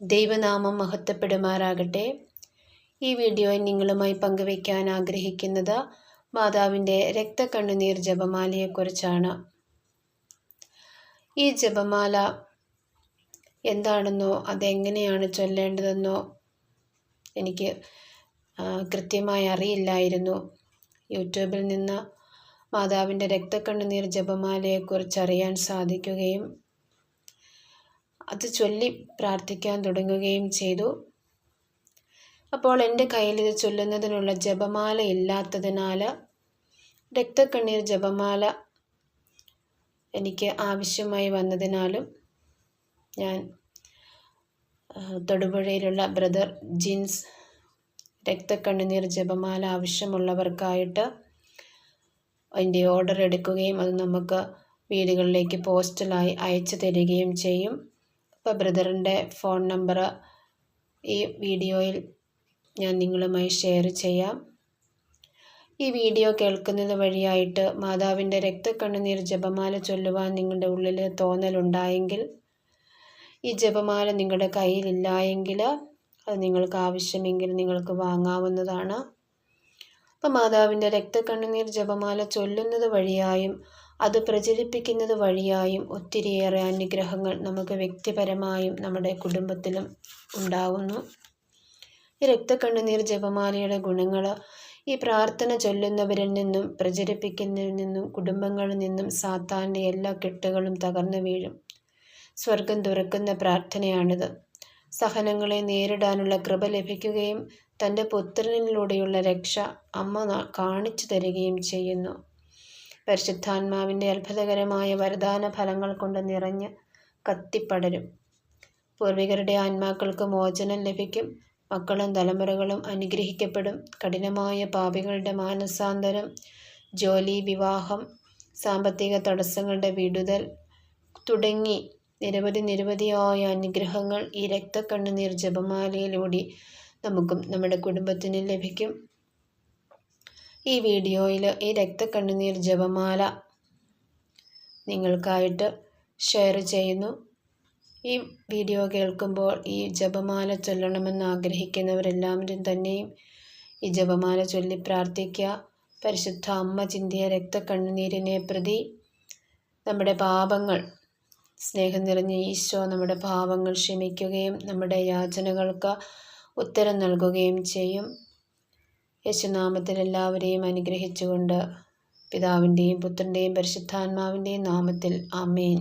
ദൈവനാമം മഹത്വപ്പെടുമാറാകട്ടെ. ഈ വീഡിയോ നിങ്ങളുമായി പങ്കുവയ്ക്കാൻ ആഗ്രഹിക്കുന്നത് മാതാവിന്റെ രക്തക്കണ്ണുനീർ ജപമാലയെക്കുറിച്ചാണ്. ഈ ജപമാല എന്താണെന്നോ അതെങ്ങനെയാണ് ചൊല്ലേണ്ടതെന്നോ എനിക്ക് കൃത്യമായി അറിയില്ലായിരുന്നു. യൂട്യൂബിൽ നിന്ന് മാതാവിന്റെ രക്തക്കണ്ണുനീർ ജപമാലയെക്കുറിച്ച് അറിയാൻ സാധിക്കുകയും അത് ചൊല്ലി പ്രാർത്ഥിക്കാൻ തുടങ്ങുകയും ചെയ്തു. അപ്പോൾ എന്റെ കയ്യിൽ ഇത് ചൊല്ലുന്നതിനുള്ള ജപമാല ഇല്ലാത്തതിനാൽ രക്തക്കണ്ണീർ ജപമാല എനിക്ക് ആവശ്യമായി വന്നതിനാലും ഞാൻ തൊടുപുഴയിലുള്ള ബ്രദർ ജിൻസ് രക്തക്കണ്ണുനീർ ജപമാല ആവശ്യമുള്ളവർക്കായിട്ട് അതിന്റെ ഓർഡർ എടുക്കുകയും അത് നമുക്ക് വീടുകളിലേക്ക് പോസ്റ്റലായി അയച്ചു തരികയും ചെയ്യും. അപ്പോൾ ബ്രദറിന്റെ ഫോൺ നമ്പർ ഈ വീഡിയോയിൽ ഞാൻ നിങ്ങളുമായി ഷെയർ ചെയ്യാം. ഈ വീഡിയോ കേൾക്കുന്നത് വഴിയായിട്ട് മാതാവിന്റെ രക്തക്കണ്ണുനീർ ജപമാല ചൊല്ലുവാൻ നിങ്ങളുടെ ഉള്ളിൽ തോന്നലുണ്ടായെങ്കിൽ ഈ ജപമാല നിങ്ങളുടെ കയ്യിലില്ലായെങ്കിൽ അത് നിങ്ങൾക്ക് ആവശ്യമെങ്കിൽ നിങ്ങൾക്ക് വാങ്ങാവുന്നതാണ്. അപ്പോൾ മാതാവിന്റെ രക്തക്കണ്ണുനീർ ജപമാല ചൊല്ലുന്നത് വഴിയായും അത് പ്രചരിപ്പിക്കുന്നത് വഴിയായും ഒത്തിരിയേറെ അനുഗ്രഹങ്ങൾ നമുക്ക് വ്യക്തിപരമായും നമ്മുടെ കുടുംബത്തിലും ഉണ്ടാകുന്നു ഈ രക്തക്കണ്ണുനീർ ജപമാലയുടെ ഗുണങ്ങൾ ഈ പ്രാർത്ഥന ചൊല്ലുന്നവരിൽ നിന്നും പ്രചരിപ്പിക്കുന്നതിൽ നിന്നും കുടുംബങ്ങളിൽ നിന്നും സാത്താന്റെ എല്ലാ കെട്ടുകളും തകർന്നു വീഴും. സ്വർഗം തുറക്കുന്ന പ്രാർത്ഥനയാണിത്. സഹനങ്ങളെ നേരിടാനുള്ള കൃപ ലഭിക്കുകയും തന്റെ പുത്രനിലൂടെയുള്ള രക്ഷ അമ്മ കാണിച്ചു തരികയും ചെയ്യുന്നു. പരിശുദ്ധാത്മാവിന്റെ അത്ഭുതകരമായ വരദാന ഫലങ്ങൾ കൊണ്ട് നിറഞ്ഞ് കത്തിപ്പടരും. പൂർവികരുടെ ആത്മാക്കൾക്ക് മോചനം ലഭിക്കും. മക്കളും തലമുറകളും അനുഗ്രഹിക്കപ്പെടും. കഠിനമായ പാപികളുടെ മാനസാന്തരം ജോലി വിവാഹം സാമ്പത്തിക തടസ്സങ്ങളുടെ വിടുതൽ തുടങ്ങി നിരവധി നിരവധിയായ അനുഗ്രഹങ്ങൾ ഈ രക്തക്കണ്ണുനീർ ജപമാലയിലൂടെ നമുക്കും നമ്മുടെ കുടുംബത്തിനും ലഭിക്കും. ഈ വീഡിയോയിൽ ഈ രക്തക്കണ്ണുനീർ ജപമാല നിങ്ങൾക്കായിട്ട് ഷെയർ ചെയ്യുന്നു. ഈ വീഡിയോ കേൾക്കുമ്പോൾ ഈ ജപമാല ചൊല്ലണമെന്ന് ആഗ്രഹിക്കുന്നവരെല്ലാവരും തന്നെയും ഈ ജപമാല ചൊല്ലി പ്രാർത്ഥിക്കുക. പരിശുദ്ധ അമ്മ ചിന്തിയ രക്തക്കണ്ണുനീരിനെ പ്രതി നമ്മുടെ പാപങ്ങൾ സ്നേഹം നിറഞ്ഞ ഈശോ നമ്മുടെ പാപങ്ങൾ ക്ഷമിക്കുകയും നമ്മുടെ യാചനകൾക്ക് ഉത്തരം നൽകുകയും ചെയ്യും. യേശുനാമത്തിൽ എല്ലാവരെയും അനുഗ്രഹിച്ചുകൊണ്ട് പിതാവിന്റെയും പുത്രന്റെയും പരിശുദ്ധാത്മാവിന്റെയും നാമത്തിൽ ആമേൻ.